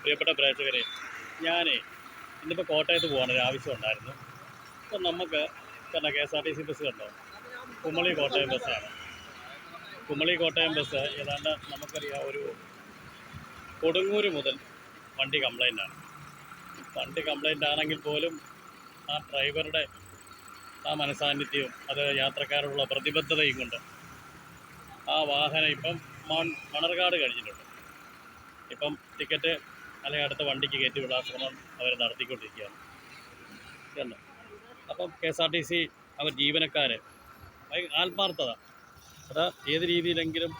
പ്രിയപ്പെട്ട പ്രേക്ഷകരെ ഞാനേ ഇന്നിപ്പോൾ കോട്ടയത്ത് പോകാൻ ഒരു ആവശ്യം ഉണ്ടായിരുന്നു. അപ്പം നമുക്ക് തന്നെ K S R T C bus കണ്ടോ? കുമളി കോട്ടയം ബസ്സാണ് കുമളി കോട്ടയം ബസ് ഏതാണ്ട് നമുക്കറിയാം ഒരു കൊടുങ്ങൂര് മുതൽ വണ്ടി കംപ്ലൈന്റ് ആണ്. വണ്ടി കംപ്ലൈന്റ് ആണെങ്കിൽ പോലും ആ ഡ്രൈവറുടെ ആ മനസാന്നിധ്യവും അത് യാത്രക്കാരോടുള്ള പ്രതിബദ്ധതയും കൊണ്ട് ആ വാഹനം ഇപ്പം മണർകാട് കഴിഞ്ഞിട്ടുണ്ട്. ഇപ്പം ടിക്കറ്റ് അല്ലെങ്കിൽ അടുത്ത വണ്ടിക്ക് കയറ്റി വിടാൻ ശ്രമം അവർ നടത്തിക്കൊണ്ടിരിക്കുകയാണ്. കണ്ടോ അപ്പം K S R T C അവർ ജീവനക്കാരെ ആത്മാർത്ഥത. അത് ഏത് രീതിയിലെങ്കിലും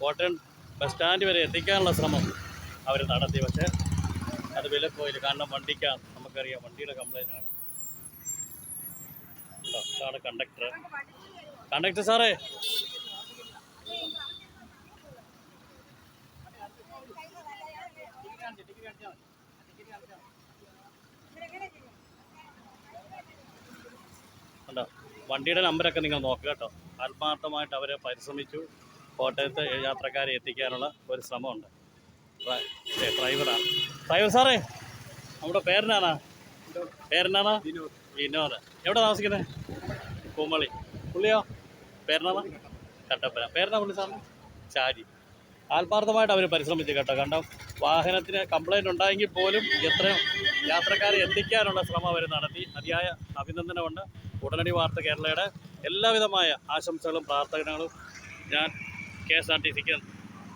കോട്ടയം ബസ് സ്റ്റാൻഡ് വരെ എത്തിക്കാനുള്ള ശ്രമം അവർ നടത്തി. പക്ഷേ അത് വിലപ്പോയില്ല. കാരണം വണ്ടിക്ക് നമുക്കറിയാം വണ്ടിയുടെ കംപ്ലൈന്റ് ആണ്? ഇതാണ് കണ്ടക്ടർ കണ്ടക്ടർ സാറേ ഉണ്ടോ വണ്ടിയുടെ നമ്പരൊക്കെ നിങ്ങൾ നോക്കുക കേട്ടോ. ആത്മാർത്ഥമായിട്ട് അവരെ പരിശ്രമിച്ചു. കോട്ടയത്ത് യാത്രക്കാരെ എത്തിക്കാനുള്ള ഒരു ശ്രമമുണ്ട്. ഡ്രൈവറാണ് ഡ്രൈവർ സാറേ നമ്മുടെ പേരനാണാ? പേരനാണോ? വിനോദ്. എവിടെ താമസിക്കുന്നത് കുമളി പുള്ളിയോ? പേരനാണോ? കട്ടപ്പന. പേരനാ പുള്ളി സാറിന്? ഷാജി ആത്മാർത്ഥമായിട്ട് അവർ പരിശ്രമിച്ചു കേട്ടോ. കാരണം വാഹനത്തിന് കംപ്ലൈന്റ് ഉണ്ടായെങ്കിൽ പോലും എത്രയും യാത്രക്കാരെ എത്തിക്കാനുള്ള ശ്രമം അവർ നടത്തി. അതിയായ അഭിനന്ദനമുണ്ട് ഉടനടി വാർത്ത കേരളയുടെ എല്ലാവിധമായ ആശംസകളും പ്രാർത്ഥനകളും ഞാൻ കെ എസ് ആർ ടി സിക്ക്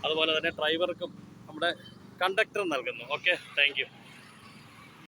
അതുപോലെ തന്നെ ഡ്രൈവർക്കും നമ്മുടെ കണ്ടക്ടറും നൽകുന്നു. Okay thank